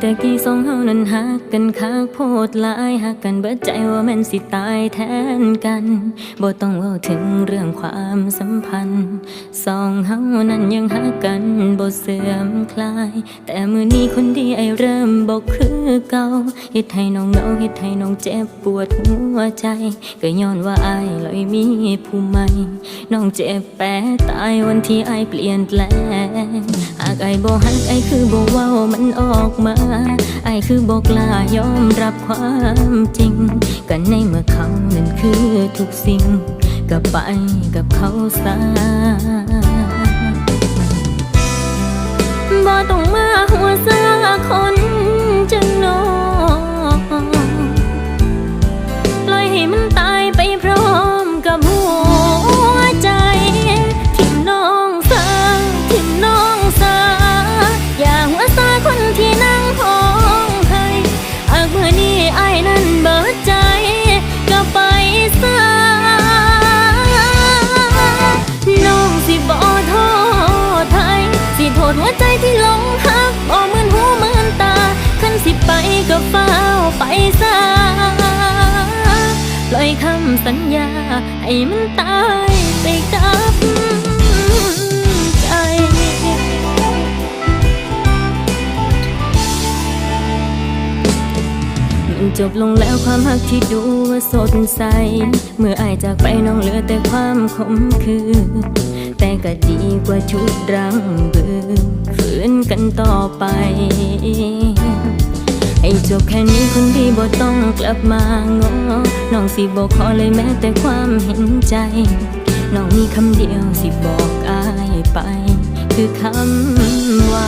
แต่กี้สองเฮานั้นหักกันคักโพดหลายหักกันเบิดใจว่าแม่นสิตายแทนกันบ่ต้องเว้าถึงเรื่องความสัมพันธ์สองเฮานั้นยังหักกันบ่เสื่อมคลาย แต่มื้อนี้คนดีไอเริ่มบ่คือเก่าเฮ็ดให้น้องเหงาเฮ็ดให้น้องเจ็บปวดหัวใจ ก็ย้อนว่าไอายลอยมีผู้ใหม่น้องเจ็บแปรตายวันที่ไอเปลี่ยนแปลง อ้บ่หักไอ้คือบ่เว้ามันออกมา ไอ้คือบ่กล้ายอมรับความจริง กันในเมื่อเขานั้นคือทุกสิ่งกับไปกับเขาซะบ่ต้องมาหัวซาคนจังน้อ ให้มันตายไปกับใจมันจบลงแล้วความหักที่ดูว่าสดใส เมื่ออายจากไปน้องเหลือแต่ความขมคือแต่ก็ดีกว่าชุดรังเบือฝืนกันต่อไป จบแค่นี้คนดีบ่ต้องกลับมางอน้องสิบอกขอเลยแม้แต่ความเห็นใจ น้องมีคำเดียวสิบอกอายไป คือคำว่า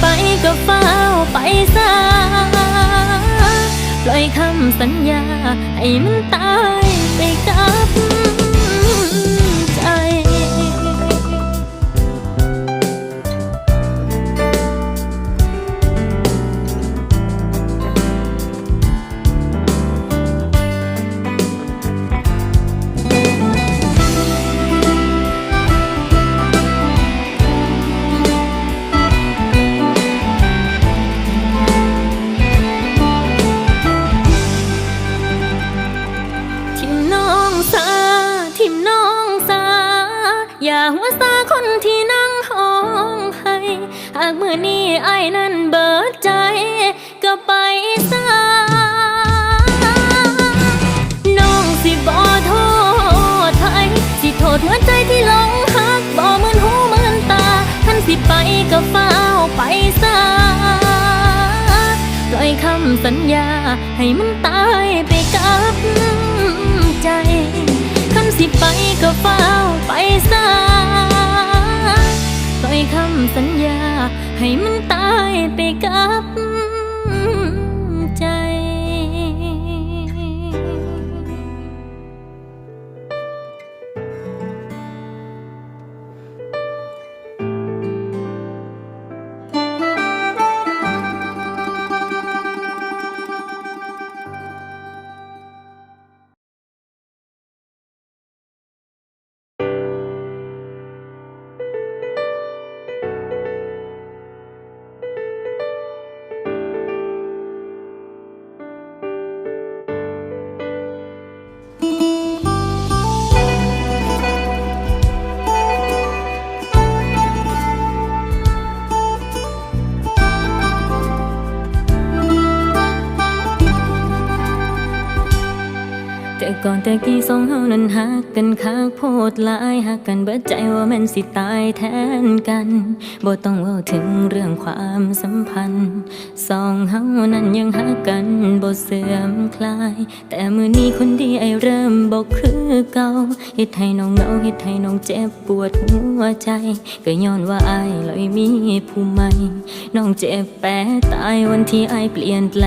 ไปก็เฝ้าไปซะปล่อยคำสัญญา ให้มันตายไปกับ อย่าหัวซาคนที่นั่งห้องให้หากเมื่อนี้ไอ้นั้นเบิดใจ ก็ไปซะน้องสิบ่โทษไทยสิโทษหัวใจที่หลงหักบ่เหมือนหูเหมือนตาคันสิไปก็เฝ้าไปซะปล่อยคำสัญญาให้มันตายไปกับ สิไปก็เฝ้าไปซะปล่อยคำสัญญา ให้มันตายไปกับ ก่อนแต่กี้สองเฮานั้นหักกันคักโพดหลายหักกันเบิดใจว่าแม่นสิตายแทนกันบ่ต้องเว้าถึงเรื่องความสัมพันธ์สองเฮานั้นยังหักกันบ่เสื่อมคลาย แต่มื้อนี้คนดีไอเริ่มบ่คือเก่าเฮ็ดให้น้องเหงาเฮ็ดให้น้องเจ็บปวดหัวใจก็ย้อนว่าอายลอยมีผู้ใหม่น้องเจ็บแปรตายวันที่อายเปลี่ยนแปล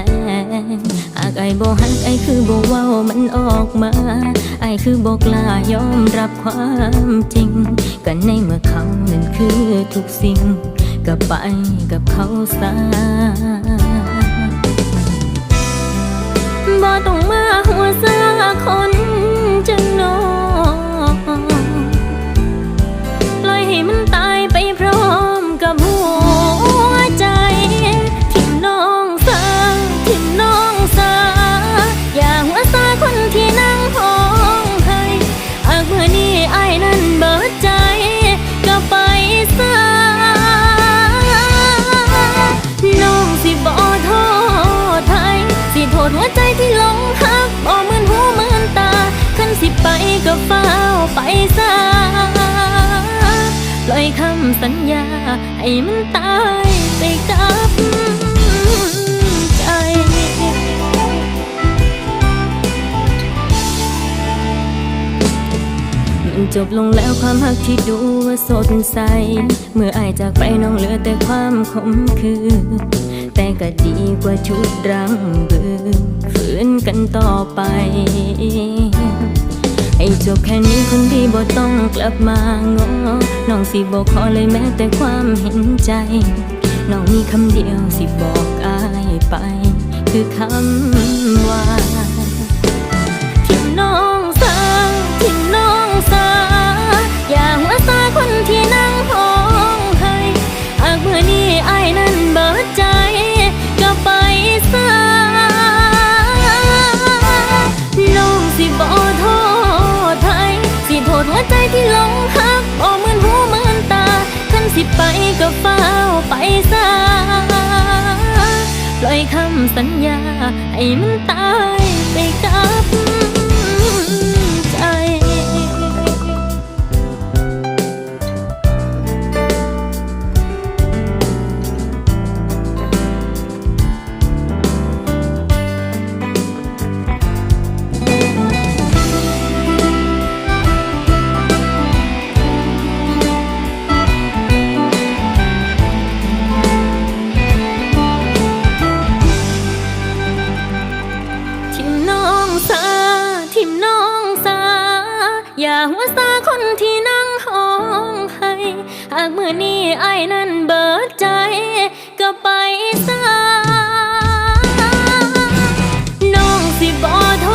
งากไอ้บ่หักไอ้คือบ่เว้ามันออกมา ไอ้คือบ่กล้ายอมรับความจริง กันในเมื่อเขานั้นคือทุกสิ่งกับไปกับเขาซะบ่ต้องมาหัวซาคน ไปซะปล่อยคำสัญญา ให้มันตายไปกับใจมันจบลงแล้วความหักที่ดูว่าสดใส เมื่ออายจากไปน้องเหลือแต่ความขมคือแต่ก็ดีกว่าชุดรังเบือฝืนกันต่อไป ให้จบแค่นี้คนดีบ่ต้องกลับมางอน้องสิบอกขอเลยแม้แต่ความเห็นใจ น้องมีคำเดียวสิบอกอายไป คือคำว่าที่น้อง ไปก็เฝ้าไปซาปล่อยคำสัญญา ให้มันตายไปกับ หากเมื่อนี้ไอ้นั้นเบิดใจ ก็ไปซาน้องสิบ่โท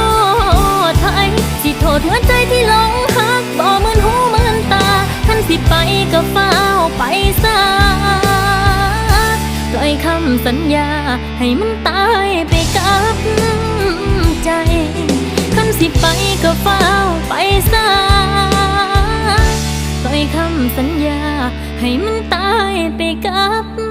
ษไทยสิโทษหัวใจที่หลงหักบ่เหมือนหูเหมือนตาท่านสิไปก็เฝ้าไปซาปล่อยคำสัญญาให้มันตายไปกับใจคันสิไปก็เฝ้าไปซะ คำสัญญา ให้มันตายไปกับ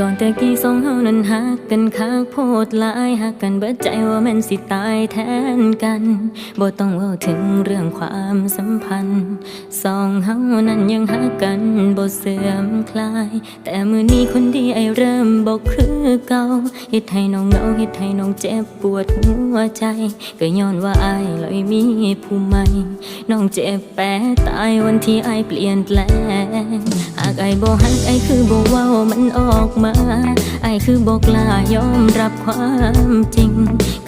ก่อนแต่กี้สองเฮานั้นหักกันคักโพดหลายหักกันเบิดใจว่าแม่นสิตายแทนกันบ่ต้องเว้าถึงเรื่องความสัมพันธ์สองเฮานั้นยังหักกันบ่เสื่อมคลาย แต่มือนี้คนดีไอเริ่มบ่คือเก่าเฮ็ดให้น้องเหงาเฮ็ดให้น้องเจ็บปวดหัวใจก็ย้อนว่าอายลอยมีผู้ใหม่น้องเจ็บแปรตายวันที่ไอเปลี่ยนแปลงหากไอบ่ฮักไอคือบ่เว้ามันออกมาอายคือบอกลายอมรับความจริง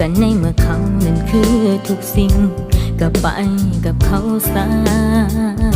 กันในเมื่อเขานั้นคือทุกสิ่ง กับไปกับเขาซะ